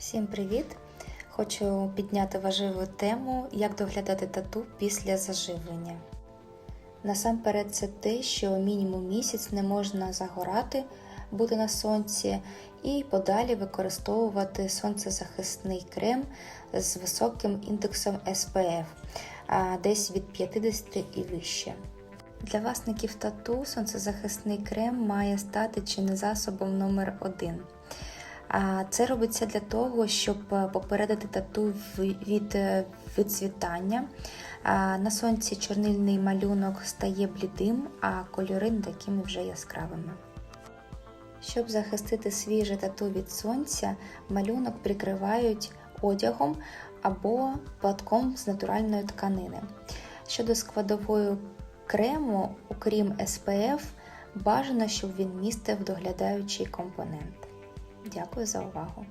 Всім привіт! Хочу підняти важливу тему, як доглядати тату після заживлення. Насамперед, це те, що мінімум місяць не можна загорати, бути на сонці, і подалі використовувати сонцезахисний крем з високим індексом SPF, десь від 50 і вище. Для власників тату сонцезахисний крем має стати чи не засобом номер 1 це робиться для того, щоб попередити тату від відцвітання. На сонці чорнильний малюнок стає блідим, а кольори такими вже яскравими. Щоб захистити свіже тату від сонця, малюнок прикривають одягом або платком з натуральної тканини. Щодо складової крему, окрім SPF, бажано, щоб він містив доглядаючий компонент. Дякую за увагу!